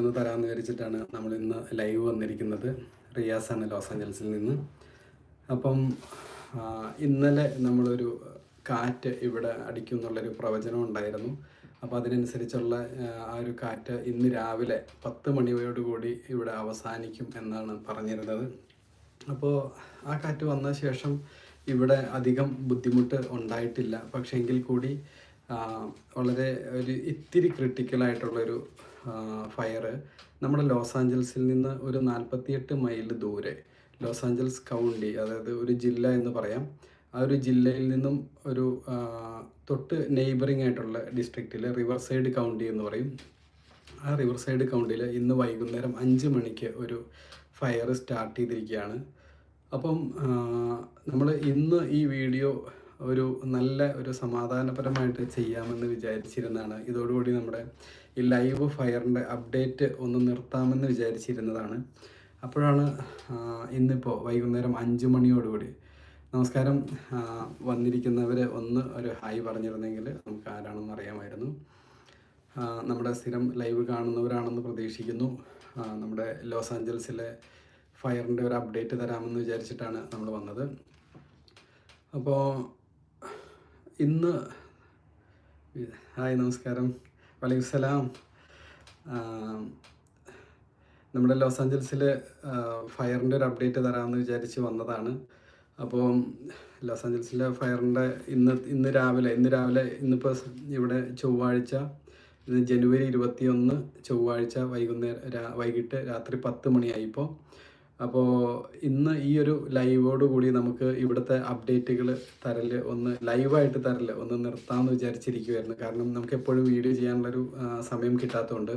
ഒന്ന് തരാമെന്ന് വിചാരിച്ചിട്ടാണ് നമ്മൾ ഇന്ന് ലൈവ് വന്നിരിക്കുന്നത്. റിയാസ് ആണ് ലോസ് ആഞ്ചൽസിൽ നിന്ന്. അപ്പം ഇന്നലെ നമ്മളൊരു കാറ്റ് ഇവിടെ അടിക്കും എന്നുള്ളൊരു പ്രവചനം ഉണ്ടായിരുന്നു. അപ്പോൾ അതിനനുസരിച്ചുള്ള ആ, ഒരു കാറ്റ് ഇന്ന് രാവിലെ പത്ത് മണിയോടുകൂടി ഇവിടെ അവസാനിക്കും എന്നാണ് പറഞ്ഞിരുന്നത്. അപ്പോൾ ആ കാറ്റ് വന്ന ശേഷം ഇവിടെ അധികം ബുദ്ധിമുട്ട് ഉണ്ടായിട്ടില്ല. പക്ഷേ എങ്കിൽ കൂടി വളരെ ഒരു ഇത്തിരി ക്രിട്ടിക്കലായിട്ടുള്ളൊരു ഫയർ നമ്മുടെ ലോസ് ആഞ്ചൽസിൽ നിന്ന് ഒരു നാൽപ്പത്തിയെട്ട് മൈൽ ദൂരെ ലോസ് ആഞ്ചൽസ് കൗണ്ടി അതായത് ഒരു ജില്ല എന്ന് പറയാം. ആ ഒരു ജില്ലയിൽ നിന്നും ഒരു തൊട്ട് നെയ്ബറിംഗ് ആയിട്ടുള്ള ഡിസ്ട്രിക്റ്റിലെ റിവർ സൈഡ് കൗണ്ടി എന്ന് പറയും. ആ റിവർ സൈഡ് കൗണ്ടിയിൽ ഇന്ന് വൈകുന്നേരം അഞ്ച് മണിക്ക് ഒരു ഫയർ സ്റ്റാർട്ട് ചെയ്തിരിക്കുകയാണ്. അപ്പം നമ്മൾ ഇന്ന് ഈ വീഡിയോ ഒരു നല്ല ഒരു സമാധാനപരമായിട്ട് ചെയ്യാമെന്ന് വിചാരിച്ചിരുന്നാണ് ഇതോടുകൂടി നമ്മുടെ ഈ ലൈവ് ഫയറിന്റെ അപ്ഡേറ്റ് ഒന്ന് നിർത്താമെന്ന് വിചാരിച്ചിരുന്നതാണ്. അപ്പോഴാണ് ഇന്നിപ്പോൾ വൈകുന്നേരം അഞ്ച് മണിയോടുകൂടി. നമസ്കാരം വന്നിരിക്കുന്നവർ ഒന്ന് ഒരു ഹായ് പറഞ്ഞിരുന്നെങ്കിൽ നമുക്ക് ആരാണെന്ന് അറിയാമായിരുന്നു. നമ്മുടെ സ്ഥിരം ലൈവ് കാണുന്നവരാണെന്ന് പ്രതീക്ഷിക്കുന്നു. നമ്മുടെ ലോസ് ആഞ്ചൽസിലെ ഫയറിന്റെ ഒരു അപ്ഡേറ്റ് തരാമെന്ന് വിചാരിച്ചിട്ടാണ് നമ്മൾ വന്നത്. അപ്പോൾ ഇന്ന് ഹായ് നമസ്കാരം. വലൈക്കും സലാം. നമ്മുടെ ലോസ് ആഞ്ചൽസിൽ ഫയറിന്റെ ഒരു അപ്ഡേറ്റ് തരാമെന്ന് വിചാരിച്ച് വന്നതാണ്. അപ്പോൾ ലോസ് ആഞ്ചൽസിലെ ഫയറിന്റെ ഇന്ന് ഇന്ന് രാവിലെ ഇന്ന് രാവിലെ ഇന്നിപ്പോൾ ഇവിടെ ചൊവ്വാഴ്ച ഇത് ജനുവരി ഇരുപത്തിയൊന്ന് ചൊവ്വാഴ്ച വൈകുന്നേരം വൈകിട്ട് രാത്രി പത്ത് മണിയായിപ്പോൾ അപ്പോൾ ഇന്ന് ഈ ഒരു ലൈവോട് കൂടി നമുക്ക് ഇവിടുത്തെ അപ്ഡേറ്റുകൾ തരൽ ഒന്ന് ലൈവായിട്ട് തരൽ ഒന്ന് നിർത്താമെന്ന് വിചാരിച്ചിരിക്കുമായിരുന്നു കാരണം നമുക്ക് എപ്പോഴും വീഡിയോ ചെയ്യാനുള്ളൊരു സമയം കിട്ടാത്തതുകൊണ്ട്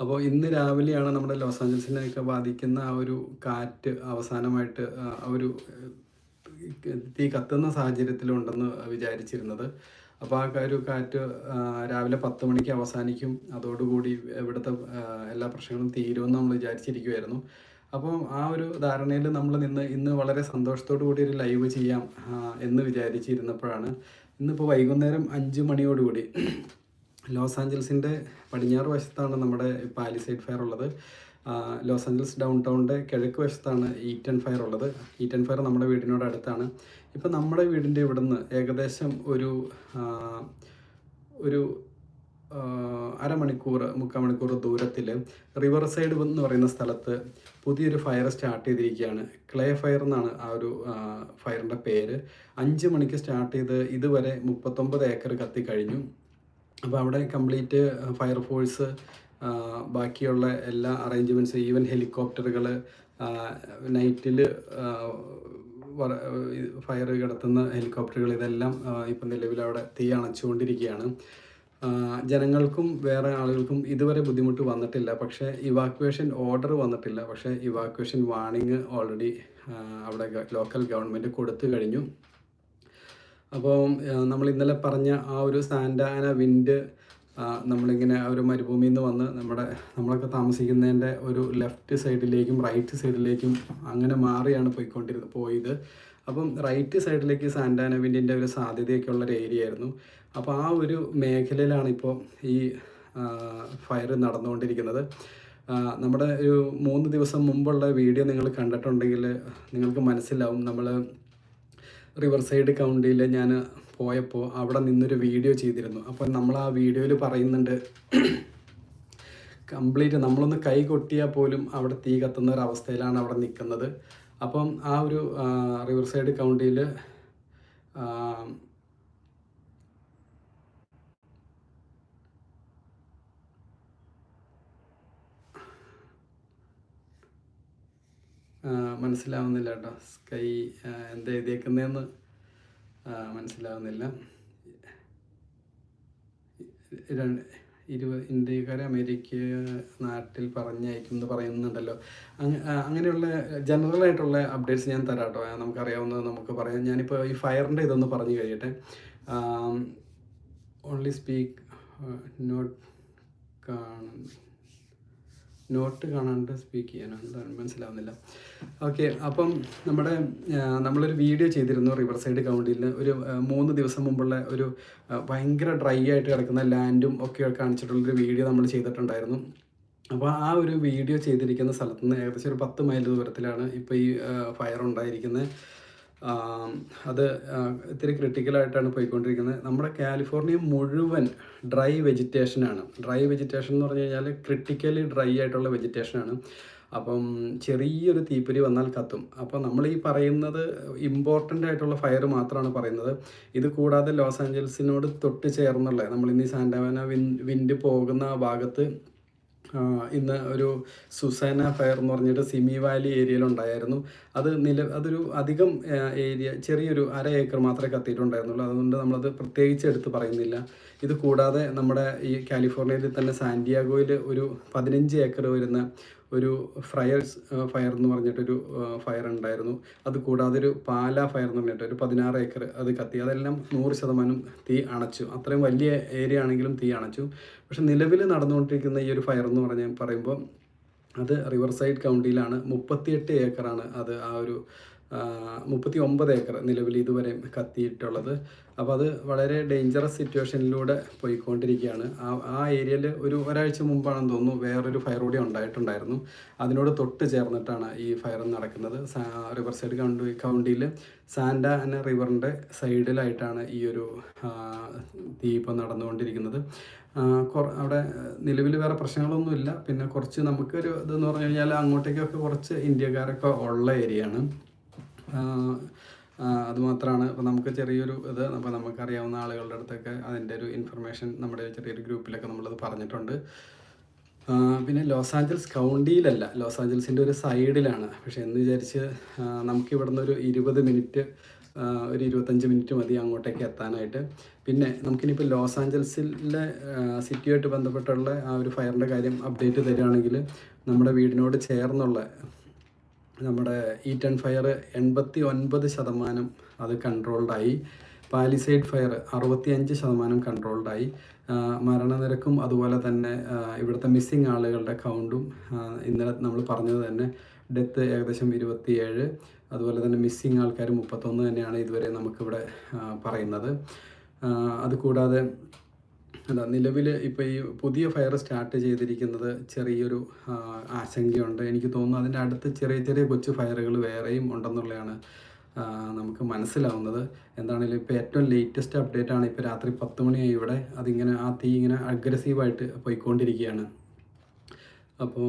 അപ്പോൾ ഇന്ന് രാവിലെയാണ് നമ്മുടെ ലോസ് ആഞ്ചൽസിനെയൊക്കെ ബാധിക്കുന്ന ആ ഒരു കാറ്റ് അവസാനമായിട്ട് ആ ഒരു തീ കത്തുന്ന സാഹചര്യത്തിലുണ്ടെന്ന് വിചാരിച്ചിരുന്നത്. അപ്പോൾ ആ ഒരു കാറ്റ് രാവിലെ പത്ത് മണിക്ക് അവസാനിക്കും. അതോടുകൂടി ഇവിടുത്തെ എല്ലാ പ്രശ്നങ്ങളും തീരുമെന്ന് നമ്മൾ വിചാരിച്ചിരിക്കുമായിരുന്നു അപ്പോൾ ആ ഒരു ധാരണയിൽ നമ്മൾ നിന്ന് ഇന്ന് വളരെ സന്തോഷത്തോടു കൂടി ഒരു ലൈവ് ചെയ്യാം എന്ന് വിചാരിച്ചിരുന്നപ്പോഴാണ്. ഇന്നിപ്പോൾ വൈകുന്നേരം അഞ്ച് മണിയോടുകൂടി ലോസ് ആഞ്ചൽസിന്റെ പടിഞ്ഞാറ് വശത്താണ് നമ്മുടെ പാലിസൈഡ് ഫയർ ഉള്ളത്. ലോസ് ആഞ്ചൽസ് ഡൗൺ ടൗണിന്റെ കിഴക്ക് വശത്താണ് ഈറ്റൻ ഫയർ ഉള്ളത്. ഈറ്റൻ ഫയർ നമ്മുടെ വീടിനോട് അടുത്താണ്. ഇപ്പം നമ്മുടെ വീടിന്റെ ഇവിടുന്ന് ഏകദേശം ഒരു ഒരു അരമണിക്കൂർ മുക്കാൽ മണിക്കൂർ ദൂരത്തിൽ റിവർ സൈഡ് എന്ന് പറയുന്ന സ്ഥലത്ത് പുതിയൊരു ഫയർ സ്റ്റാർട്ട് ചെയ്തിരിക്കുകയാണ്. ക്ലേ ഫയർ എന്നാണ് ആ ഒരു ഫയറിന്റെ പേര്. അഞ്ച് മണിക്ക് സ്റ്റാർട്ട് ചെയ്ത് ഇതുവരെ മുപ്പത്തൊമ്പത് ഏക്കർ കത്തിക്കഴിഞ്ഞു അപ്പോൾ അവിടെ കംപ്ലീറ്റ് ഫയർ ഫോഴ്സ് ബാക്കിയുള്ള എല്ലാ അറേഞ്ച്മെന്റ്സ് ഈവൻ ഹെലികോപ്റ്ററുകൾ നൈറ്റിൽ ഫയർ കിടത്തുന്ന ഹെലികോപ്റ്ററുകൾ ഇതെല്ലാം ഇപ്പം നിലവിൽ അവിടെ തീ അണച്ചുകൊണ്ടിരിക്കുകയാണ്. ജനങ്ങൾക്കും വേറെ ആളുകൾക്കും ഇതുവരെ ബുദ്ധിമുട്ട് വന്നിട്ടില്ല. പക്ഷേ ഇവാക്വേഷൻ ഓർഡർ വന്നിട്ടില്ല. പക്ഷേ ഇവാക്വേഷൻ വാണിങ് ഓൾറെഡി അവിടെ ലോക്കൽ ഗവൺമെന്റ് കൊടുത്തു കഴിഞ്ഞു. അപ്പോൾ നമ്മൾ ഇന്നലെ പറഞ്ഞ ആ ഒരു സാൻഡാന വിൻഡ് നമ്മളിങ്ങനെ ഒരു മരുഭൂമിയിൽ നിന്ന് വന്ന് നമ്മുടെ നമ്മളൊക്കെ താമസിക്കുന്നതിന്റെ ഒരു ലെഫ്റ്റ് സൈഡിലേക്കും റൈറ്റ് സൈഡിലേക്കും അങ്ങനെ മാറിയാണ് പോയിക്കൊണ്ടിരുന്നത് പോയത്. അപ്പം റൈറ്റ് സൈഡിലേക്ക് സാൻഡാന വിൻഡിന്റെ ഒരു സാധ്യതയൊക്കെ ഉള്ളൊരു ഏരിയ ആയിരുന്നു. അപ്പോൾ ആ ഒരു മേഖലയിലാണ് ഇപ്പോൾ ഈ ഫയർ നടന്നുകൊണ്ടിരിക്കുന്നത്. നമ്മുടെ ഒരു മൂന്ന് ദിവസം മുമ്പുള്ള വീഡിയോ നിങ്ങൾ കണ്ടിട്ടുണ്ടെങ്കിൽ നിങ്ങൾക്ക് മനസ്സിലാവും. നമ്മൾ റിവർ സൈഡ് കൗണ്ടിയിൽ ഞാൻ പോയപ്പോൾ അവിടെ നിന്നൊരു വീഡിയോ ചെയ്തിരുന്നു. അപ്പോൾ നമ്മൾ ആ വീഡിയോയിൽ പറയുന്നുണ്ട് കംപ്ലീറ്റ് നമ്മളൊന്ന് കൈ കൊട്ടിയാൽ പോലും അവിടെ തീ കത്തുന്ന ഒരു അവസ്ഥയിലാണ് അവിടെ നിൽക്കുന്നത്. അപ്പം ആ ഒരു റിവർ സൈഡ് കൗണ്ടിയിൽ മനസ്സിലാവുന്നില്ല കേട്ടോ. സ്കൈ എന്താ എഴുതിയേക്കുന്നതെന്ന് മനസ്സിലാവുന്നില്ല. രണ്ട് ഇരുപത് ഇന്ത്യക്കാരെ അമേരിക്ക നാട്ടിൽ പറഞ്ഞയക്കും എന്ന് പറയുന്നുണ്ടല്ലോ. അങ് അങ്ങനെയുള്ള ജനറൽ ആയിട്ടുള്ള അപ്ഡേറ്റ്സ് ഞാൻ തരാം കേട്ടോ. നമുക്കറിയാവുന്നത് നമുക്ക് പറയാം. ഞാനിപ്പോൾ ഈ ഫയറിന്റെ ഇതൊന്ന് പറഞ്ഞു കഴിയട്ടെ. ഓൺലി സ്പീക്ക് നോട്ട് കാണും നോട്ട് കാണാണ്ട് സ്പീക്ക് ചെയ്യാനോ? മനസ്സിലാവുന്നില്ല. ഓക്കെ അപ്പം നമ്മുടെ നമ്മളൊരു വീഡിയോ ചെയ്തിരുന്നു റിവർ സൈഡ് കൗണ്ടിയിൽ ഒരു മൂന്ന് ദിവസം മുമ്പുള്ള ഒരു ഭയങ്കര ഡ്രൈ ആയിട്ട് കിടക്കുന്ന ലാൻഡും ഒക്കെ കാണിച്ചിട്ടുള്ളൊരു വീഡിയോ നമ്മൾ ചെയ്തിട്ടുണ്ടായിരുന്നു. അപ്പോൾ ആ ഒരു വീഡിയോ ചെയ്തിരിക്കുന്ന സ്ഥലത്ത് നിന്ന് ഏകദേശം ഒരു പത്ത് മൈൽ ദൂരത്തിലാണ് ഇപ്പോൾ ഈ ഫയർ ഉണ്ടായിരിക്കുന്നത് അത് ഇത്തിരി ക്രിട്ടിക്കലായിട്ടാണ് പോയിക്കൊണ്ടിരിക്കുന്നത്. നമ്മുടെ കാലിഫോർണിയ മുഴുവൻ ഡ്രൈ വെജിറ്റേഷനാണ് ഡ്രൈ വെജിറ്റേഷൻ എന്ന് പറഞ്ഞു കഴിഞ്ഞാൽ ക്രിട്ടിക്കലി ഡ്രൈ ആയിട്ടുള്ള വെജിറ്റേഷനാണ് അപ്പം ചെറിയൊരു തീപ്പൊരി വന്നാൽ കത്തും. അപ്പോൾ നമ്മൾ ഈ പറയുന്നത് ഇമ്പോർട്ടന്റ് ആയിട്ടുള്ള ഫയർ മാത്രമാണ് പറയുന്നത്. ഇത് കൂടാതെ ലോസ് ആഞ്ചൽസിനോട് തൊട്ട് ചേർന്നുള്ള നമ്മൾ ഇന്ന് ഈ സാന്റാവന വിൻ വിൻഡ് പോകുന്ന ഭാഗത്ത് ഇന്ന് ഒരു സുസാന ഫയർ എന്ന് പറഞ്ഞിട്ട് സിമി വാലി ഏരിയയിലുണ്ടായിരുന്നു അത് നില അതൊരു അധികം ഏരിയ ചെറിയൊരു അര ഏക്കർ മാത്രമേ കത്തിയിട്ടുണ്ടായിരുന്നുള്ളൂ. അതുകൊണ്ട് നമ്മളത് പ്രത്യേകിച്ച് എടുത്ത് പറയുന്നില്ല. ഇത് കൂടാതെ നമ്മുടെ ഈ കാലിഫോർണിയയിൽ തന്നെ സാന്റിയാഗോയിൽ ഒരു പതിനഞ്ച് ഏക്കർ വരുന്ന ഒരു ഫ്രയേഴ്സ് ഫയർ എന്ന് പറഞ്ഞിട്ടൊരു ഫയർ ഉണ്ടായിരുന്നു. അത് കൂടാതെ ഒരു പാല ഫയർ എന്ന് പറഞ്ഞിട്ട് ഒരു പതിനാറ് ഏക്കർ അത് കത്തി. അതെല്ലാം നൂറ് ശതമാനം തീ അണച്ചു. അത്രയും വലിയ ഏരിയ ആണെങ്കിലും തീ അണച്ചു. പക്ഷെ നിലവിൽ നടന്നുകൊണ്ടിരിക്കുന്ന ഈ ഒരു ഫയർ എന്ന് പറഞ്ഞ് പറയുമ്പോൾ അത് റിവർസൈഡ് കൗണ്ടിയിലാണ് മുപ്പത്തിയെട്ട് ഏക്കറാണ് അത് ആ ഒരു മുപ്പത്തി ഒമ്പത് ഏക്കർ നിലവിൽ ഇതുവരെ കത്തിയിട്ടുള്ളത്. അപ്പോൾ അത് വളരെ ഡേഞ്ചറസ് സിറ്റുവേഷനിലൂടെ പോയിക്കൊണ്ടിരിക്കുകയാണ്. ആ ആ ഏരിയയിൽ ഒരു ഒരാഴ്ച മുമ്പാണെന്ന് തോന്നുന്നു വേറൊരു ഫയർ കൂടി ഉണ്ടായിട്ടുണ്ടായിരുന്നു. അതിനോട് തൊട്ട് ചേർന്നിട്ടാണ് ഈ ഫയർ നടക്കുന്നത്. റിവർ സൈഡ് കൗണ്ടി കൗണ്ടിയിൽ സാൻഡ എന്ന റിവറിന്റെ സൈഡിലായിട്ടാണ് ഈ ഒരു തീ ഇപ്പോൾ നടന്നുകൊണ്ടിരിക്കുന്നത്. അവിടെ നിലവിൽ വേറെ പ്രശ്നങ്ങളൊന്നുമില്ല. പിന്നെ കുറച്ച് നമുക്കൊരു ഇതെന്ന് പറഞ്ഞു കഴിഞ്ഞാൽ അങ്ങോട്ടേക്കൊക്കെ കുറച്ച് ഇന്ത്യക്കാരൊക്കെ ഉള്ള ഏരിയയാണ്. അതുമാത്രമാണ് അപ്പോൾ നമുക്ക് ചെറിയൊരു ഇത് അപ്പോൾ നമുക്കറിയാവുന്ന ആളുകളുടെ അടുത്തൊക്കെ അതിന്റെ ഒരു ഇൻഫർമേഷൻ നമ്മുടെ ചെറിയൊരു ഗ്രൂപ്പിലൊക്കെ നമ്മളത് പറഞ്ഞിട്ടുണ്ട്. പിന്നെ ലോസ് ആഞ്ചൽസ് കൗണ്ടിയിലല്ല ലോസ് ആഞ്ചൽസിന്റെ ഒരു സൈഡിലാണ്. പക്ഷേ എന്ന് വിചാരിച്ച് നമുക്കിവിടെ നിന്ന് ഒരു ഇരുപത് മിനിറ്റ് ഒരു ഇരുപത്തഞ്ച് മിനിറ്റ് മതി അങ്ങോട്ടേക്ക് എത്താനായിട്ട്. പിന്നെ നമുക്കിനിപ്പോൾ ലോസ് ആഞ്ചൽസിലെ സിറ്റിയുമായിട്ട് ബന്ധപ്പെട്ടുള്ള ആ ഒരു ഫയറിന്റെ കാര്യം അപ്ഡേറ്റ് തരികയാണെങ്കിൽ നമ്മുടെ വീടിനോട് ചേർന്നുള്ള നമ്മുടെ ഈ ടെൻ ഫയർ എൺപത്തി ഒൻപത് ശതമാനം അത് കൺട്രോൾഡായി പാലിസൈഡ് ഫയർ അറുപത്തിയഞ്ച് ശതമാനം കൺട്രോൾഡായി മരണനിരക്കും അതുപോലെ തന്നെ ഇവിടുത്തെ മിസ്സിങ് ആളുകളുടെ കൗണ്ടും ഇന്നലെ നമ്മൾ പറഞ്ഞത് തന്നെ ഡെത്ത് ഏകദേശം ഇരുപത്തിയേഴ് അതുപോലെ തന്നെ മിസ്സിങ് ആൾക്കാർ മുപ്പത്തൊന്ന് തന്നെയാണ് ഇതുവരെ നമുക്കിവിടെ പറയുന്നത്. അതുകൂടാതെ അല്ല നിലവിൽ ഇപ്പോൾ ഈ പുതിയ ഫയർ സ്റ്റാർട്ട് ചെയ്തിരിക്കുന്നത് ചെറിയൊരു ആശങ്കയുണ്ട്. എനിക്ക് തോന്നുന്നു അതിന്റെ അടുത്ത് ചെറിയ ചെറിയ കൊച്ചു ഫയറുകൾ വേറെയും ഉണ്ടെന്നുള്ളതാണ് നമുക്ക് മനസ്സിലാവുന്നത്. എന്താണെങ്കിലും ഇപ്പോൾ ഏറ്റവും ലേറ്റസ്റ്റ് അപ്ഡേറ്റ് ആണ് ഇപ്പോൾ രാത്രി പത്ത് മണിയായി ഇവിടെ. അതിങ്ങനെ ആ തീ ഇങ്ങനെ അഗ്രസീവായിട്ട് പോയിക്കൊണ്ടിരിക്കുകയാണ്. അപ്പോൾ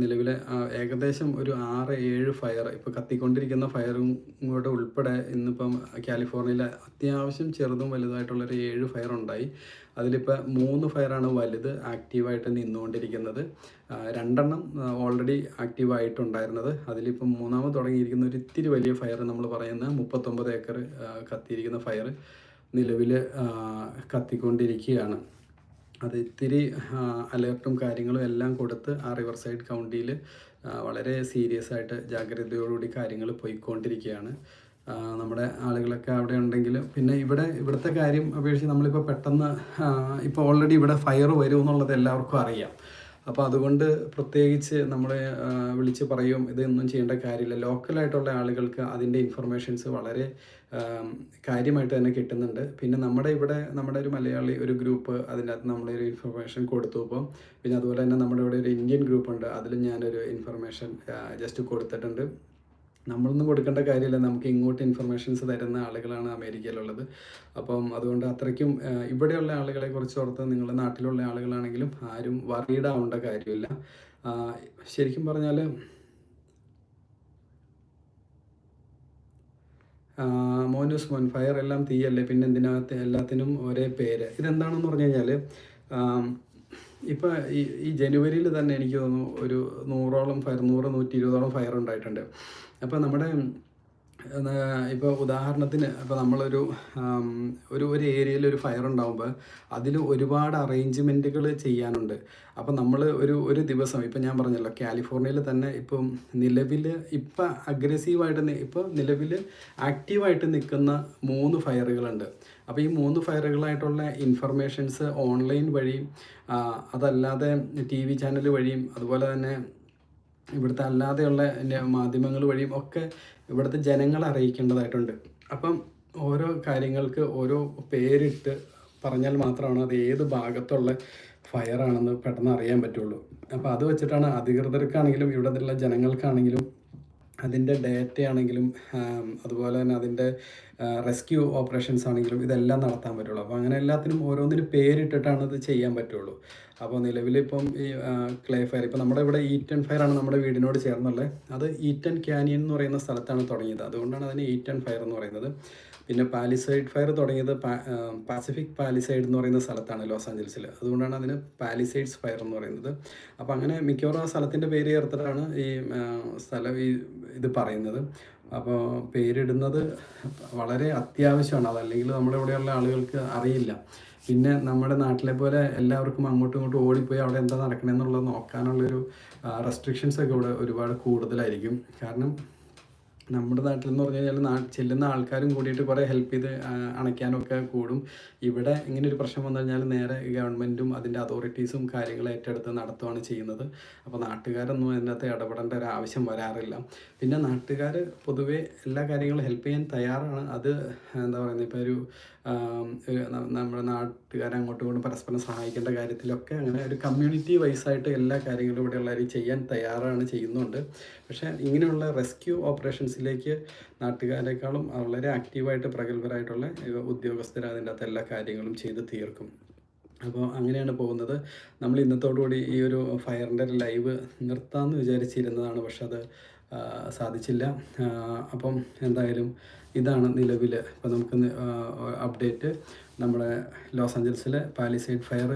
നിലവിലെ ഏകദേശം ഒരു ആറ് ഏഴ് ഫയർ ഇപ്പോൾ കത്തിക്കൊണ്ടിരിക്കുന്ന ഫയറും കൂടെ ഉൾപ്പെടെ ഇന്നിപ്പം കാലിഫോർണിയയിലെ അത്യാവശ്യം ചെറുതും വലുതായിട്ടുള്ളൊരു ഏഴ് ഫയർ ഉണ്ടായി. അതിലിപ്പോൾ മൂന്ന് ഫയറാണ് വലുത് ആക്റ്റീവായിട്ട് നിന്നുകൊണ്ടിരിക്കുന്നത്. രണ്ടെണ്ണം ഓൾറെഡി ആക്റ്റീവായിട്ടുണ്ടായിരുന്നത് അതിലിപ്പം മൂന്നാമത് തുടങ്ങിയിരിക്കുന്ന ഒരു ഇത്തിരി വലിയ ഫയർ നമ്മൾ പറയുന്ന മുപ്പത്തൊമ്പത് ഏക്കർ കത്തിയിരിക്കുന്ന ഫയർ നിലവിൽ കത്തിക്കൊണ്ടിരിക്കുകയാണ്. അത് ഇത്തിരി അലേർട്ടും കാര്യങ്ങളും എല്ലാം കൊടുത്ത് ആ റിവർ സൈഡ് കൗണ്ടിയിൽ വളരെ സീരിയസ് ആയിട്ട് ജാഗ്രതയോടുകൂടി കാര്യങ്ങൾ പോയിക്കൊണ്ടിരിക്കുകയാണ് നമ്മുടെ ആളുകളൊക്കെ അവിടെ ഉണ്ടെങ്കിൽ പിന്നെ ഇവിടെ ഇവിടുത്തെ കാര്യം അപേക്ഷിച്ച് നമ്മളിപ്പോൾ പെട്ടെന്ന് ഇപ്പോൾ ഓൾറെഡി ഇവിടെ ഫയർ വരും എന്നുള്ളത് എല്ലാവർക്കും അറിയാം. അപ്പോൾ അതുകൊണ്ട് പ്രത്യേകിച്ച് നമ്മൾ വിളിച്ച് പറയും ഇതൊന്നും ചെയ്യേണ്ട കാര്യമില്ല. ലോക്കലായിട്ടുള്ള ആളുകൾക്ക് അതിന്റെ ഇൻഫർമേഷൻസ് വളരെ കാര്യമായിട്ട് തന്നെ കിട്ടുന്നുണ്ട്. പിന്നെ നമ്മുടെ ഇവിടെ നമ്മുടെ ഒരു മലയാളി ഒരു ഗ്രൂപ്പ് അതിനകത്ത് നമ്മളൊരു ഇൻഫർമേഷൻ കൊടുത്തു. ഇപ്പം പിന്നെ അതുപോലെ തന്നെ നമ്മുടെ ഇവിടെ ഒരു ഇന്ത്യൻ ഗ്രൂപ്പ് ഉണ്ട്. അതിലും ഞാനൊരു ഇൻഫർമേഷൻ ജസ്റ്റ് കൊടുത്തിട്ടുണ്ട്. നമ്മളൊന്നും കൊടുക്കേണ്ട കാര്യമില്ല. നമുക്ക് ഇങ്ങോട്ട് ഇൻഫർമേഷൻസ് തരുന്ന ആളുകളാണ് അമേരിക്കയിലുള്ളത്. അപ്പം അതുകൊണ്ട് അത്രയ്ക്കും ഇവിടെയുള്ള ആളുകളെ കുറിച്ച് ഓർത്ത് നിങ്ങളുടെ നാട്ടിലുള്ള ആളുകളാണെങ്കിലും ആരും വറീഡ് ആവേണ്ട കാര്യമില്ല. ശരിക്കും പറഞ്ഞാൽ മോനൂസ് മോൻ ഫയർ എല്ലാം തീയല്ലേ? പിന്നെ എന്തിനകത്ത് എല്ലാത്തിനും ഒരേ പേര്? ഇതെന്താണെന്ന് പറഞ്ഞു കഴിഞ്ഞാൽ ഇപ്പോൾ ഈ ഈ ജനുവരിയിൽ തന്നെ എനിക്ക് തോന്നുന്നു ഒരു നൂറോളം ഫയർ നൂറ് നൂറ്റി ഇരുപതോളം ഫയർ ഉണ്ടായിട്ടുണ്ട്. അപ്പോൾ നമ്മുടെ ഇപ്പോൾ ഉദാഹരണത്തിന് ഇപ്പോൾ നമ്മളൊരു ഒരു ഒരു ഏരിയയിൽ ഒരു ഫയർ ഉണ്ടാകുമ്പോൾ അതിൽ ഒരുപാട് അറേഞ്ച്മെന്റുകൾ ചെയ്യാനുണ്ട്. അപ്പോൾ നമ്മൾ ഒരു ഒരു ദിവസം ഇപ്പം ഞാൻ പറഞ്ഞല്ലോ കാലിഫോർണിയയിൽ തന്നെ ഇപ്പം നിലവിൽ ഇപ്പം അഗ്രസീവായിട്ട് ഇപ്പോൾ നിലവിൽ ആക്റ്റീവായിട്ട് നിൽക്കുന്ന മൂന്ന് ഫയറുകളുണ്ട് അപ്പോൾ ഈ മൂന്ന് ഫയറുകളായിട്ടുള്ള ഇൻഫർമേഷൻസ് ഓൺലൈൻ വഴിയും അതല്ലാതെ ടി വി ചാനൽ വഴിയും അതുപോലെ തന്നെ ഇവിടുത്തെ അല്ലാതെയുള്ള മാധ്യമങ്ങൾ വഴിയും ഒക്കെ ഇവിടുത്തെ ജനങ്ങളെ അറിയിക്കേണ്ടതായിട്ടുണ്ട്. അപ്പം ഓരോ കാര്യങ്ങൾക്ക് ഓരോ പേരിട്ട് പറഞ്ഞാൽ മാത്രമാണ് അത് ഏത് ഭാഗത്തുള്ള ഫയറാണെന്ന് പെട്ടെന്ന് അറിയാൻ പറ്റുള്ളൂ. അപ്പോൾ അത് വെച്ചിട്ടാണ് അധികൃതർക്കാണെങ്കിലും ഇവിടെയുള്ള ജനങ്ങൾക്കാണെങ്കിലും അതിന്റെ ഡേറ്റ ആണെങ്കിലും അതുപോലെ തന്നെ അതിന്റെ റെസ്ക്യൂ ഓപ്പറേഷൻസ് ആണെങ്കിലും ഇതെല്ലാം നടത്താൻ പറ്റുള്ളൂ. അപ്പോൾ അങ്ങനെ എല്ലാത്തിനും ഓരോന്നിനും പേരിട്ടിട്ടാണ് ഇത് ചെയ്യാൻ പറ്റുള്ളൂ. അപ്പോൾ നിലവിലിപ്പം ഈ ക്ലേ ഫയർ ഇപ്പോൾ നമ്മുടെ ഇവിടെ ഈറ്റൻ ഫയർ ആണ് നമ്മുടെ വീടിനോട് ചേർന്നുള്ളത്. അത് ഈറ്റൻ ക്യാനിയൻ എന്ന് പറയുന്ന സ്ഥലത്താണ് തുടങ്ങിയത്. അതുകൊണ്ടാണ് അതിന് ഈറ്റൻ ഫയർ എന്ന് പറയുന്നത്. പിന്നെ പാലിസൈഡ് ഫയർ തുടങ്ങിയത് പാസിഫിക് പാലിസൈഡ് എന്ന് പറയുന്ന സ്ഥലത്താണ് ലോസ് ആഞ്ചൽസിൽ അതുകൊണ്ടാണ് അതിന് പാലിസൈഡ്സ് ഫയർ എന്ന് പറയുന്നത്. അപ്പോൾ അങ്ങനെ മിക്കവാറും ആ സ്ഥലത്തിന്റെ പേര് ചേർത്തിട്ടാണ് ഈ സ്ഥലം ഈ ഇത് പറയുന്നത്. അപ്പോൾ പേരിടുന്നത് വളരെ അത്യാവശ്യമാണ്. അതല്ലെങ്കിൽ നമ്മുടെ ഇവിടെയുള്ള ആളുകൾക്ക് അറിയില്ല. പിന്നെ നമ്മുടെ നാട്ടിലെ പോലെ എല്ലാവർക്കും അങ്ങോട്ടും ഇങ്ങോട്ടും ഓടിപ്പോയി അവിടെ എന്താ നടക്കണമെന്നുള്ളത് നോക്കാനുള്ളൊരു റെസ്ട്രിക്ഷൻസ് ഒക്കെ ഇവിടെ ഒരുപാട് കൂടുതലായിരിക്കും. കാരണം നമ്മുടെ നാട്ടിൽ എന്ന് പറഞ്ഞു കഴിഞ്ഞാൽ ചെല്ലുന്ന ആൾക്കാരും കൂടിയിട്ട് കുറേ ഹെൽപ്പ് ചെയ്ത് അണയ്ക്കാനൊക്കെ കൂടും. ഇവിടെ ഇങ്ങനെ ഒരു പ്രശ്നം വന്നു കഴിഞ്ഞാൽ നേരെ ഗവൺമെന്റും അതിന്റെ അതോറിറ്റീസും കാര്യങ്ങൾ ഏറ്റെടുത്ത് നടത്തുകയാണ് ചെയ്യുന്നത്. അപ്പോൾ നാട്ടുകാരൊന്നും അതിനകത്ത് ഇടപെടേണ്ട ഒരു ആവശ്യം വരാറില്ല. പിന്നെ നാട്ടുകാർ പൊതുവേ എല്ലാ കാര്യങ്ങളും ഹെൽപ്പ് ചെയ്യാൻ തയ്യാറാണ്. അത് എന്താ പറയുന്നത് ഇപ്പോൾ ഒരു നമ്മുടെ നാട്ടുകാരെ അങ്ങോട്ടും ഇങ്ങോട്ടും പരസ്പരം സഹായിക്കേണ്ട കാര്യത്തിലൊക്കെ അങ്ങനെ ഒരു കമ്മ്യൂണിറ്റി വൈസായിട്ട് എല്ലാ കാര്യങ്ങളും ഇവിടെയുള്ളവർ ചെയ്യാൻ തയ്യാറാണ് ചെയ്യുന്നുണ്ട്. പക്ഷേ ഇങ്ങനെയുള്ള റെസ്ക്യൂ ഓപ്പറേഷൻസിലേക്ക് നാട്ടുകാരെക്കാളും വളരെ ആക്റ്റീവായിട്ട് പ്രഗത്ഭരായിട്ടുള്ള ഉദ്യോഗസ്ഥർ അതിന്റെ അകത്ത് എല്ലാ കാര്യങ്ങളും ചെയ്ത് തീർക്കും. അപ്പോൾ അങ്ങനെയാണ് പോകുന്നത്. നമ്മൾ ഇന്നത്തോടുകൂടി ഈ ഒരു ഫയറിന്റെ ലൈവ് നിർത്താമെന്ന് വിചാരിച്ചിരുന്നതാണ്. പക്ഷെ അത് സാധിച്ചില്ല. അപ്പം എന്തായാലും ഇതാണ് നിലവിൽ ഇപ്പം നമുക്ക് അപ്ഡേറ്റ് നമ്മുടെ ലോസ് ആഞ്ചൽസിലെ പാലിസൈഡ് ഫയർ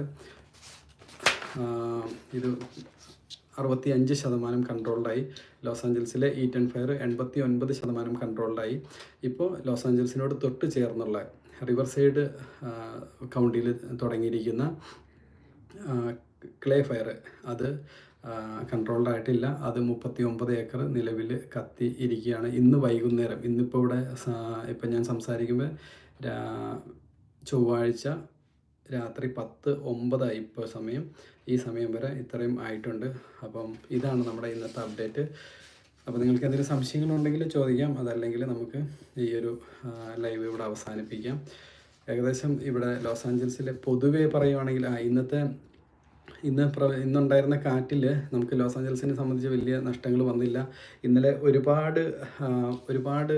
ഇത് അറുപത്തി അഞ്ച് ശതമാനം കൺട്രോൾഡായി. ലോസ് ആഞ്ചൽസിലെ ഈറ്റൻ ഫയർ എൺപത്തി ഒൻപത് ശതമാനം കൺട്രോൾഡായി. ഇപ്പോൾ ലോസ് ആഞ്ചൽസിനോട് തൊട്ട് ചേർന്നുള്ള റിവർ സൈഡ് കൗണ്ടിയിൽ തുടങ്ങിയിരിക്കുന്ന ക്ലേ ഫയർ അത് കൺട്രോൾഡ് ആയിട്ടില്ല. അത് മുപ്പത്തി ഒമ്പത് ഏക്കർ നിലവിൽ കത്തി ഇരിക്കുകയാണ്. ഇന്ന് വൈകുന്നേരം ഇന്നിപ്പോൾ ഇവിടെ ഇപ്പം ഞാൻ സംസാരിക്കുമ്പോൾ ചൊവ്വാഴ്ച രാത്രി പത്ത് ഒമ്പതായി ഇപ്പോൾ സമയം. ഈ സമയം വരെ ഇത്രയും ആയിട്ടുണ്ട്. അപ്പം ഇതാണ് നമ്മുടെ ഇന്നത്തെ അപ്ഡേറ്റ് അപ്പോൾ നിങ്ങൾക്ക് എന്തെങ്കിലും സംശയങ്ങളുണ്ടെങ്കിൽ ചോദിക്കാം. അതല്ലെങ്കിൽ നമുക്ക് ഈ ഒരു ലൈവ് ഇവിടെ അവസാനിപ്പിക്കാം. ഏകദേശം ഇവിടെ ലോസ് ആഞ്ചൽസിലെ പൊതുവേ പറയുവാണെങ്കിൽ ഇന്നത്തെ ഇന്ന് പ്ര ഇന്നുണ്ടായിരുന്ന കാറ്റിൽ നമുക്ക് ലോസ് ആഞ്ചൽസിനെ സംബന്ധിച്ച് വലിയ നഷ്ടങ്ങൾ വന്നില്ല. ഇന്നലെ ഒരുപാട് ഒരുപാട്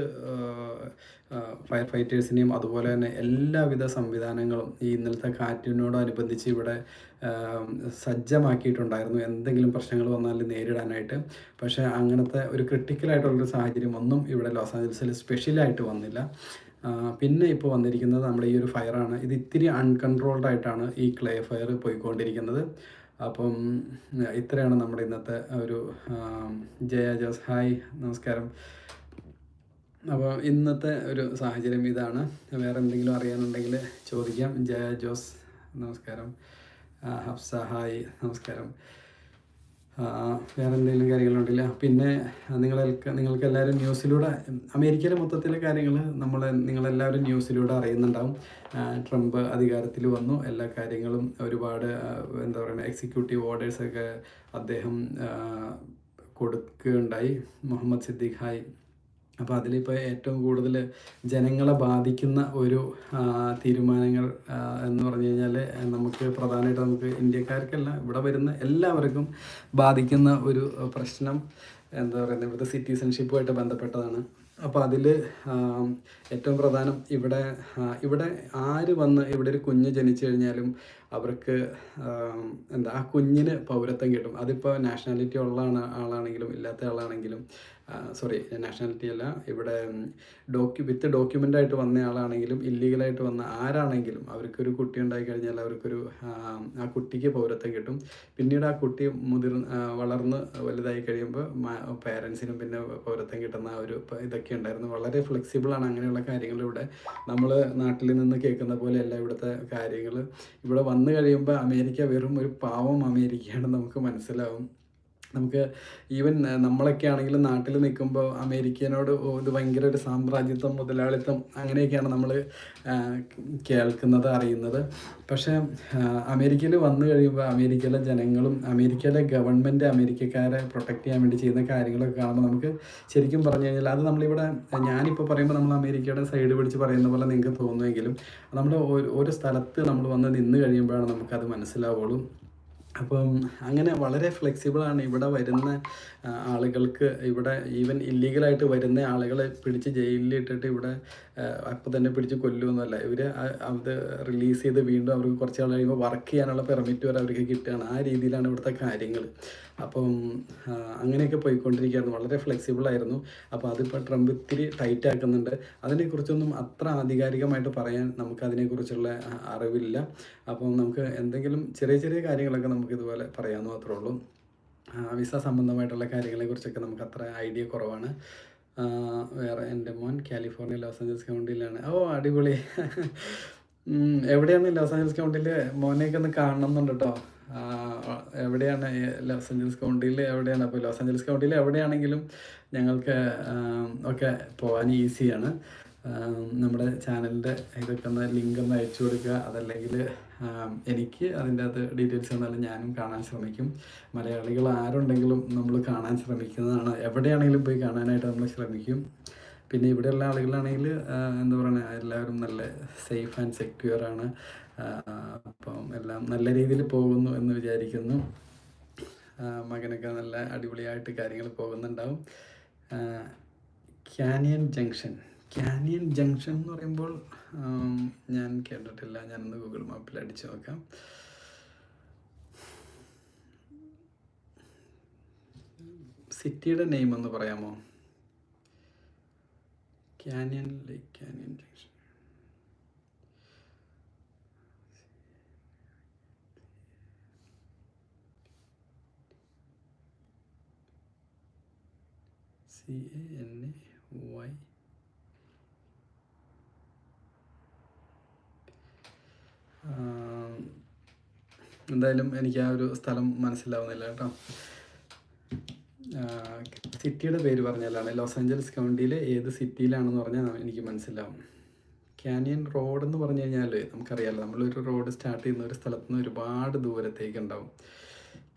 ഫയർ ഫൈറ്റേഴ്സിനെയും അതുപോലെ തന്നെ എല്ലാവിധ സംവിധാനങ്ങളും ഈ ഇന്നലത്തെ കാറ്റിനോടനുബന്ധിച്ച് ഇവിടെ സജ്ജമാക്കിയിട്ടുണ്ടായിരുന്നു. എന്തെങ്കിലും പ്രശ്നങ്ങൾ വന്നാൽ നേരിടാനായിട്ട്. പക്ഷേ അങ്ങനത്തെ ഒരു ക്രിട്ടിക്കലായിട്ടുള്ളൊരു സാഹചര്യം ഒന്നും ഇവിടെ ലോസ് ആഞ്ചൽസിൽ സ്പെഷ്യലായിട്ട് വന്നില്ല. പിന്നെ ഇപ്പോൾ വന്നിരിക്കുന്നത് നമ്മുടെ ഈ ഒരു ഫയറാണ്. ഇത് ഇത്തിരി അൺകൺട്രോൾഡ് ആയിട്ടാണ് ഈ ക്ലേ ഫയർ പോയിക്കൊണ്ടിരിക്കുന്നത്. അപ്പം ഇത്രയാണ് നമ്മുടെ ഇന്നത്തെ ഒരു ജയ ജോസ് ഹായ് നമസ്കാരം. അപ്പോൾ ഇന്നത്തെ ഒരു സാഹചര്യം ഇതാണ്. വേറെ എന്തെങ്കിലും അറിയാനുണ്ടെങ്കിൽ ചോദിക്കാം. ജയ ജോസ് നമസ്കാരം. ഹബ്സ ഹായ് നമസ്കാരം. വേറെ എന്തെങ്കിലും കാര്യങ്ങളുണ്ടില്ല? പിന്നെ നിങ്ങൾ നിങ്ങൾക്ക് എല്ലാവരും ന്യൂസിലൂടെ അമേരിക്കയിലെ മൊത്തത്തിലെ കാര്യങ്ങൾ നമ്മൾ നിങ്ങളെല്ലാവരും ന്യൂസിലൂടെ അറിയുന്നുണ്ടാവും. ട്രംപ് അധികാരത്തിൽ വന്നു. എല്ലാ കാര്യങ്ങളും ഒരുപാട് എന്താ പറയുക എക്സിക്യൂട്ടീവ് ഓർഡേഴ്സൊക്കെ അദ്ദേഹം കൊടുക്കുകയുണ്ടായി. മുഹമ്മദ് സിദ്ദിഖായി. അപ്പോൾ അതിലിപ്പോൾ ഏറ്റവും കൂടുതൽ ജനങ്ങളെ ബാധിക്കുന്ന ഒരു തീരുമാനങ്ങൾ എന്ന് പറഞ്ഞു കഴിഞ്ഞാൽ നമുക്ക് പ്രധാനമായിട്ട് നമുക്ക് ഇന്ത്യക്കാർക്കല്ല ഇവിടെ വരുന്ന എല്ലാവർക്കും ബാധിക്കുന്ന ഒരു പ്രശ്നം എന്താ പറയുന്നത് ഇവിടുത്തെ സിറ്റിസൺഷിപ്പുമായിട്ട് ബന്ധപ്പെട്ടതാണ്. അപ്പോൾ അതിൽ ഏറ്റവും പ്രധാനം ഇവിടെ ഇവിടെ ആര് വന്ന് ഇവിടെ ഒരു കുഞ്ഞ് ജനിച്ചു കഴിഞ്ഞാലും അവർക്ക് എന്താ ആ കുഞ്ഞിന് പൗരത്വം കിട്ടും. അതിപ്പോൾ നാഷണാലിറ്റി ഉള്ള ആളാണെങ്കിലും ഇല്ലാത്ത ആളാണെങ്കിലും സോറി നാഷണാലിറ്റി അല്ല ഇവിടെ ഡോക്യു വിത്ത് ഡോക്യുമെന്റ് ആയിട്ട് വന്ന ആളാണെങ്കിലും ഇല്ലീഗലായിട്ട് വന്ന ആരാണെങ്കിലും അവർക്കൊരു കുട്ടി ഉണ്ടായി കഴിഞ്ഞാൽ അവർക്കൊരു ആ, കുട്ടിക്ക് പൗരത്വം കിട്ടും. പിന്നീട് ആ കുട്ടി മുതിർ വളർന്ന് വലുതായി കഴിയുമ്പോൾ പേരൻസിനും പിന്നെ പൗരത്വം കിട്ടുന്ന ആ ഒരു ഇതൊക്കെ ഉണ്ടായിരുന്നു. വളരെ ഫ്ലെക്സിബിളാണ് അങ്ങനെയുള്ള കാര്യങ്ങൾ ഇവിടെ നമ്മൾ നാട്ടിൽ നിന്ന് കേൾക്കുന്ന പോലെയല്ല ഇവിടുത്തെ കാര്യങ്ങൾ ഇവിടെ വന്നു കഴിയുമ്പോൾ അമേരിക്ക വെറും ഒരു പാവം അമേരിക്കയാണെന്ന് നമുക്ക് മനസ്സിലാവും. നമുക്ക് ഈവൻ നമ്മളൊക്കെ ആണെങ്കിലും നാട്ടിൽ നിൽക്കുമ്പോൾ അമേരിക്കനോട് ഇത് ഭയങ്കര ഒരു സാമ്രാജ്യത്വം മുതലാളിത്തം അങ്ങനെയൊക്കെയാണ് നമ്മൾ കേൾക്കുന്നത് അറിയുന്നത്. പക്ഷേ അമേരിക്കയിൽ വന്നു കഴിയുമ്പോൾ അമേരിക്കയിലെ ജനങ്ങളും അമേരിക്കയിലെ ഗവൺമെന്റ് അമേരിക്കക്കാരെ പ്രൊട്ടക്റ്റ് ചെയ്യാൻ വേണ്ടി ചെയ്യുന്ന കാര്യങ്ങളൊക്കെ കാണുമ്പോൾ നമുക്ക് ശരിക്കും പറഞ്ഞു കഴിഞ്ഞാൽ അത് നമ്മളിവിടെ ഞാനിപ്പോൾ പറയുമ്പോൾ നമ്മൾ അമേരിക്കയുടെ സൈഡ് പിടിച്ച് പറയുന്ന പോലെ നിങ്ങൾക്ക് തോന്നുമെങ്കിലും നമ്മൾ ഒരു സ്ഥലത്ത് നമ്മൾ വന്ന് നിന്ന് കഴിയുമ്പോഴാണ് നമുക്കത് മനസ്സിലാവുള്ളൂ. അപ്പം അങ്ങനെ വളരെ ഫ്ലെക്സിബിളാണ് ഇവിടെ വരുന്ന ആളുകൾക്ക് ഇവിടെ ഈവൻ ഇല്ലീഗലായിട്ട് വരുന്ന ആളുകളെ പിടിച്ച് ജയിലിൽ ഇട്ടിട്ട് ഇവിടെ അപ്പോൾ തന്നെ പിടിച്ച് കൊല്ലുമെന്നല്ല ഇവർ അത് റിലീസ് ചെയ്ത് വീണ്ടും അവർക്ക് കുറച്ച് നാൾ കഴിയുമ്പോൾ വർക്ക് ചെയ്യാനുള്ള പെർമിറ്റ് വരെ അവർക്ക് കിട്ടുകയാണ്. ആ രീതിയിലാണ് ഇവിടുത്തെ കാര്യങ്ങൾ അപ്പം അങ്ങനെയൊക്കെ പോയിക്കൊണ്ടിരിക്കുകയായിരുന്നു. വളരെ ഫ്ലെക്സിബിൾ ആയിരുന്നു. അപ്പോൾ അതിപ്പോൾ ട്രംപ് ഇത്തിരി ടൈറ്റ് ആക്കുന്നുണ്ട്. അതിനെക്കുറിച്ചൊന്നും അത്ര ആധികാരികമായിട്ട് പറയാൻ നമുക്ക് അതിനെക്കുറിച്ചുള്ള അറിവില്ല. അപ്പം നമുക്ക് എന്തെങ്കിലും ചെറിയ ചെറിയ കാര്യങ്ങളൊക്കെ നമുക്ക് ഇതുപോലെ പറയാമെന്ന് മാത്രമേ ഉള്ളൂ. വിസ സംബന്ധമായിട്ടുള്ള കാര്യങ്ങളെക്കുറിച്ചൊക്കെ നമുക്ക് അത്ര ഐഡിയ കുറവാണ് വേറെ എന്റെ മോൻ കാലിഫോർണിയ ലോസ് ആഞ്ചൽസ് കൗണ്ടിയിലാണ് ഓ അടിപൊളി. എവിടെയാണ് ലോസ് ആഞ്ചൽസ് കൗണ്ടിയിൽ മോനെയൊക്കെ ഒന്ന് കാണണം എന്നുണ്ട് കേട്ടോ. എവിടെയാണ് ലോസ് ആഞ്ചൽസ് കൗണ്ടിയിൽ എവിടെയാണ്? അപ്പോൾ ലോസ് ആഞ്ചൽസ് കൗണ്ടിയിൽ എവിടെയാണെങ്കിലും ഞങ്ങൾക്ക് ഒക്കെ പോകാൻ ഈസിയാണ്. നമ്മുടെ ചാനലിന്റെ ഇതൊക്കെ ഒന്ന് ലിങ്ക് ഒന്ന് അയച്ചു കൊടുക്കുക. അതല്ലെങ്കിൽ എനിക്ക് അതിന്റെ അകത്ത് ഡീറ്റെയിൽസ് എന്നാലും ഞാനും കാണാൻ ശ്രമിക്കും. മലയാളികൾ ആരുണ്ടെങ്കിലും നമ്മൾ കാണാൻ ശ്രമിക്കുന്നതാണ്. എവിടെയാണെങ്കിലും പോയി കാണാനായിട്ട് നമ്മൾ ശ്രമിക്കും. പിന്നെ ഇവിടെയുള്ള ആളുകളാണെങ്കിൽ എന്താ പറയുക എല്ലാവരും നല്ല സേഫ് ആൻഡ് സെക്യൂർ ആണ്. അപ്പം എല്ലാം നല്ല രീതിയിൽ പോകുന്നു എന്ന് വിചാരിക്കുന്നു. മകനൊക്കെ നല്ല അടിപൊളിയായിട്ട് കാര്യങ്ങൾ പോകുന്നുണ്ടാവും. Canyon junction. ക്യാനിയൻ ജംഗ്ഷൻ എന്ന് പറയുമ്പോൾ ഞാൻ കേട്ടിട്ടില്ല. ഞാനൊന്ന് ഗൂഗിൾ മാപ്പിൽ അടിച്ചു നോക്കാം. സിറ്റിയുടെ നെയിം ഒന്ന് പറയാമോ? Canyon Lake Canyon Junction. C A N A Y എന്തായാലും എനിക്ക് ആ ഒരു സ്ഥലം മനസ്സിലാവുന്നില്ല കേട്ടോ. സിറ്റിയുടെ പേര് പറഞ്ഞാലാണ് ലോസ് ഏഞ്ചൽസ് കൗണ്ടിയിലെ ഏത് സിറ്റിയിലാണെന്ന് പറഞ്ഞാൽ എനിക്ക് മനസ്സിലാവും. കാനിയൻ റോഡ് എന്ന് പറഞ്ഞു കഴിഞ്ഞാൽ നമുക്കറിയാമല്ലോ നമ്മളൊരു റോഡ് സ്റ്റാർട്ട് ചെയ്യുന്ന ഒരു സ്ഥലത്ത് നിന്ന് ഒരുപാട് ദൂരത്തേക്ക് ഉണ്ടാവും.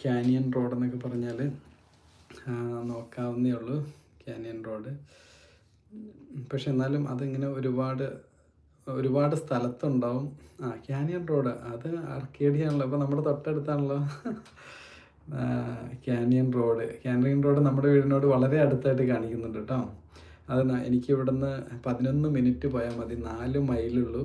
ക്യാനിയൻ റോഡ് എന്നൊക്കെ പറഞ്ഞാൽ നോക്കാവുന്നേ ഉള്ളൂ. Canyon Road. പക്ഷെ എന്നാലും അതിങ്ങനെ ഒരുപാട് ഒരുപാട് സ്ഥലത്തുണ്ടാവും. ആ ക്യാനിയൻ റോഡ്. അത് അർക്കേഡിയാണല്ലോ അപ്പോൾ നമ്മുടെ തൊട്ടടുത്താണല്ലോ. Canyon road. ക്യാനിയൻ റോഡ് നമ്മുടെ വീടിനോട് വളരെ അടുത്തായിട്ട് കാണിക്കുന്നുണ്ട് കേട്ടോ. അത് എനിക്കിവിടുന്ന് പതിനൊന്ന് മിനിറ്റ് പോയാൽ മതി. നാല് മൈലുള്ളൂ.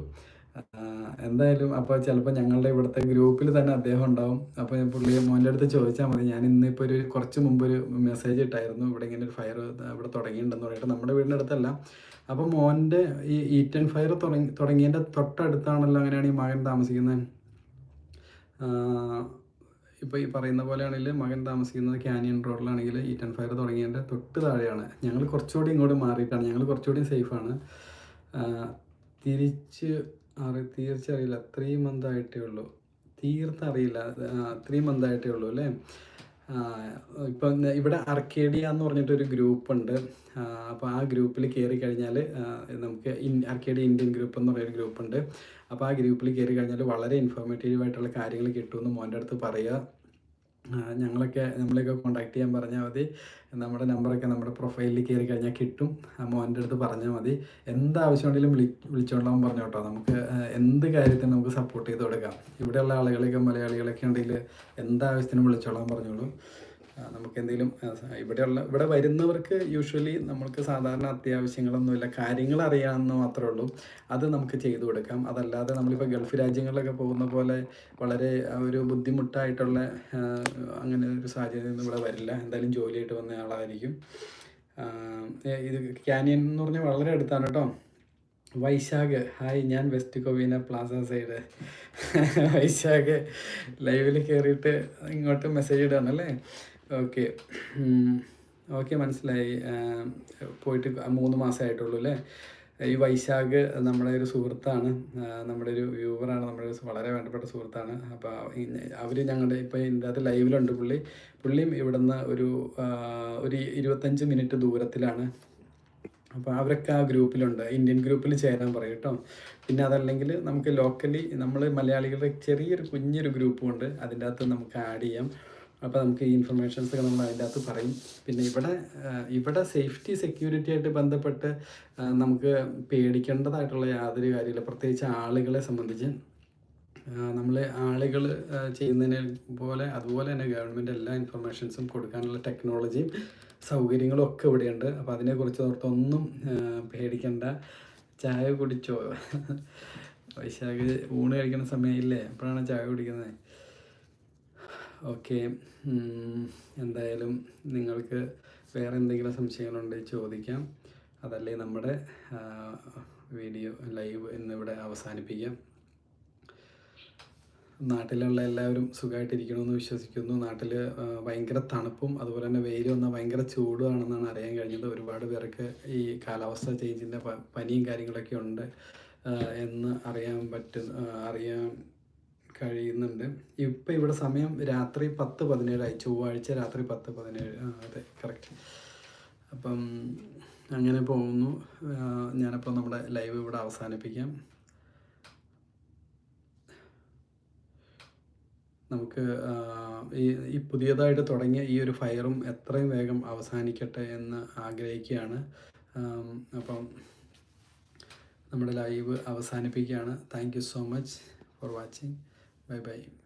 എന്തായാലും അപ്പോൾ ചിലപ്പോൾ ഞങ്ങളുടെ ഇവിടുത്തെ ഗ്രൂപ്പിൽ തന്നെ അദ്ദേഹം ഉണ്ടാവും. അപ്പോൾ ഞാൻ പുള്ളി മോന്റെ അടുത്ത് ചോദിച്ചാൽ മതി. ഞാൻ ഇന്നിപ്പോൾ ഒരു കുറച്ച് മുമ്പ് ഒരു മെസ്സേജ് ഇട്ടായിരുന്നു. ഇവിടെ ഇങ്ങനെ ഒരു ഫയർ ഇവിടെ തുടങ്ങിയിട്ടുണ്ടെന്ന് പറഞ്ഞിട്ട് നമ്മുടെ വീടിന്റെ അടുത്തല്ല. അപ്പോൾ മോന്റെ ഈ ഈറ്റൻ ഫയർ തുടങ്ങി തുടങ്ങിയതിന്റെ തൊട്ടടുത്താണല്ലോ അങ്ങനെയാണ് ഈ മകൻ താമസിക്കുന്നത് ഇപ്പോൾ ഈ പറയുന്ന പോലെയാണെങ്കിൽ മകൻ താമസിക്കുന്നത് കാനിയൻ റോഡിലാണെങ്കിൽ ഈറ്റൻ ഫയർ തുടങ്ങിയതിന്റെ തൊട്ട് താഴെയാണ്. ഞങ്ങൾ കുറച്ചുകൂടി ഇങ്ങോട്ട് മാറിയിട്ടാണ്. ഞങ്ങൾ കുറച്ചുകൂടി സേഫാണ് തിരിച്ച് അറി തീർച്ചറിയില്ല ത്രീ മന്ത് ആയിട്ടേ ഉള്ളൂ. തീർത്ത് അറിയില്ല ത്രീ മന്ത് ആയിട്ടേ ഉള്ളൂ അല്ലേ? ഇപ്പം ഇവിടെ അർക്കേഡിയ എന്ന് പറഞ്ഞിട്ടൊരു ഗ്രൂപ്പ് ഉണ്ട് അപ്പോൾ ആ ഗ്രൂപ്പിൽ കയറി കഴിഞ്ഞാൽ നമുക്ക് ഇൻ അർക്കേഡിയ ഇന്ത്യൻ ഗ്രൂപ്പ് എന്ന് പറയുന്ന ഗ്രൂപ്പ് ഉണ്ട് അപ്പോൾ ആ ഗ്രൂപ്പിൽ കയറി കഴിഞ്ഞാൽ വളരെ ഇൻഫോർമേറ്റീവ് ആയിട്ടുള്ള കാര്യങ്ങൾ കിട്ടുമെന്ന് മോന്റെ അടുത്ത് പറയുക ഞങ്ങളൊക്കെ നമ്മളെയൊക്കെ കോൺടാക്ട് ചെയ്യാൻ പറഞ്ഞാൽ മതി. നമ്മുടെ നമ്പറൊക്കെ നമ്മുടെ പ്രൊഫൈലിൽ കയറി കഴിഞ്ഞാൽ കിട്ടും. മോന്റെ അടുത്ത് പറഞ്ഞാൽ മതി. എന്ത് ആവശ്യമുണ്ടെങ്കിലും വിളി വിളിച്ചോളാൻ പറഞ്ഞു കേട്ടോ. നമുക്ക് എന്ത് കാര്യത്തിനും നമുക്ക് സപ്പോർട്ട് ചെയ്ത് കൊടുക്കാം. ഇവിടെയുള്ള ആളുകളൊക്കെ മലയാളികളൊക്കെ ഉണ്ടെങ്കിൽ എന്താവശ്യത്തിനും വിളിച്ചോളാൻ പറഞ്ഞോളൂ. നമുക്ക് എന്തെങ്കിലും ഇവിടെയുള്ള ഇവിടെ വരുന്നവർക്ക് യൂഷ്വലി നമ്മൾക്ക് സാധാരണ അത്യാവശ്യങ്ങളൊന്നുമില്ല. കാര്യങ്ങൾ അറിയാമെന്ന് മാത്രമേ ഉള്ളൂ. അത് നമുക്ക് ചെയ്തു കൊടുക്കാം. അതല്ലാതെ നമ്മളിപ്പോൾ ഗൾഫ് രാജ്യങ്ങളിലൊക്കെ പോകുന്ന പോലെ വളരെ ഒരു ബുദ്ധിമുട്ടായിട്ടുള്ള അങ്ങനെ ഒരു സാഹചര്യം ഇവിടെ വരില്ല. എന്തായാലും ജോലിയായിട്ട് വന്ന ആളായിരിക്കും. ഇത് ക്യാനിയൻ എന്ന് പറഞ്ഞാൽ വളരെ അടുത്താണ് കേട്ടോ. വൈശാഖ്. ഹായ് ഞാൻ West Covina plaza side. Vaishakh ലൈവിൽ കയറിയിട്ട് ഇങ്ങോട്ട് മെസ്സേജ് ഇടാണല്ലേ ഓക്കെ. ഓക്കെ മനസ്സിലായി. പോയിട്ട് മൂന്ന് മാസമായിട്ടുള്ളൂ അല്ലേ? ഈ വൈശാഖ് നമ്മുടെ ഒരു സുഹൃത്താണ്. നമ്മുടെ ഒരു വ്യൂവറാണ് നമ്മുടെ ഒരു വളരെ വേണ്ടപ്പെട്ട സുഹൃത്താണ്. അപ്പോൾ അവർ ഞങ്ങളുടെ ഇപ്പോൾ ഇതിന്റെ അകത്ത് ലൈവിലുണ്ട് പുള്ളി. പുള്ളിയും ഇവിടുന്ന് ഒരു ഒരു ഇരുപത്തഞ്ച് മിനിറ്റ് ദൂരത്തിലാണ്. അപ്പോൾ അവരൊക്കെ ആ ഗ്രൂപ്പിലുണ്ട്. ഇന്ത്യൻ ഗ്രൂപ്പിൽ ചേരാൻ പറയും കേട്ടോ. പിന്നെ അതല്ലെങ്കിൽ നമുക്ക് ലോക്കലി നമ്മൾ മലയാളികളുടെ ചെറിയൊരു കുഞ്ഞൊരു ഗ്രൂപ്പും ഉണ്ട്. അതിന്റെ അകത്ത് നമുക്ക് ആഡ് ചെയ്യാം. അപ്പോൾ നമുക്ക് ഈ ഇൻഫർമേഷൻസ് ഒക്കെ നമ്മൾ അതിന്റെ അകത്ത് പറയും. പിന്നെ ഇവിടെ ഇവിടെ സേഫ്റ്റി സെക്യൂരിറ്റി ആയിട്ട് ബന്ധപ്പെട്ട് നമുക്ക് പേടിക്കേണ്ടതായിട്ടുള്ള യാതൊരു കാര്യമില്ല. പ്രത്യേകിച്ച് ആളുകളെ സംബന്ധിച്ച്. നമ്മൾ ആളുകൾ ചെയ്യുന്നതിനെ പോലെ അതുപോലെ തന്നെ ഗവൺമെന്റ് എല്ലാ ഇൻഫർമേഷൻസും കൊടുക്കാനുള്ള ടെക്നോളജിയും സൗകര്യങ്ങളും ഒക്കെ ഇവിടെയുണ്ട്. അപ്പോൾ അതിനെക്കുറിച്ച് ഓർത്തൊന്നും പേടിക്കണ്ട. ചായ കുടിച്ചോ? വൈശാഖ് ഊണ് കഴിക്കുന്ന സമയമില്ലേ? എപ്പോഴാണ് ചായ കുടിക്കുന്നത്? ഓക്കെ. എന്തായാലും നിങ്ങൾക്ക് വേറെ എന്തെങ്കിലും സംശയങ്ങളുണ്ടെങ്കിൽ ചോദിക്കാം. അതല്ലേ നമ്മുടെ വീഡിയോ ലൈവ് ഇന്നിവിടെ അവസാനിപ്പിക്കാം. നാട്ടിലുള്ള എല്ലാവരും സുഖമായിട്ടിരിക്കണമെന്ന് വിശ്വസിക്കുന്നു. നാട്ടിൽ ഭയങ്കര തണുപ്പും അതുപോലെ തന്നെ വെയിൽ വന്നാൽ ഭയങ്കര ചൂടുമാണെന്നാണ് അറിയാൻ കഴിഞ്ഞത്. ഒരുപാട് പേർക്ക് ഈ കാലാവസ്ഥ ചേഞ്ചിന്റെ പനിയും കാര്യങ്ങളൊക്കെ ഉണ്ട് എന്ന് അറിയാൻ പറ്റുന്ന അറിയാൻ കഴിയുന്നുണ്ട്. ഇപ്പം ഇവിടെ സമയം രാത്രി പത്ത് പതിനേഴായി. ചൊവ്വാഴ്ച രാത്രി പത്ത് പതിനേഴ് അതെ കറക്റ്റ് അപ്പം അങ്ങനെ പോകുന്നു. ഞാനപ്പോൾ നമ്മുടെ ലൈവ് ഇവിടെ അവസാനിപ്പിക്കാം. നമുക്ക് ഈ ഈ പുതിയതായിട്ട് തുടങ്ങിയ ഈ ഒരു ഫയറും എത്രയും വേഗം അവസാനിക്കട്ടെ എന്ന് ആഗ്രഹിക്കുകയാണ്. അപ്പം നമ്മുടെ ലൈവ് അവസാനിപ്പിക്കുകയാണ്. Thank you so much for watching Bye bye.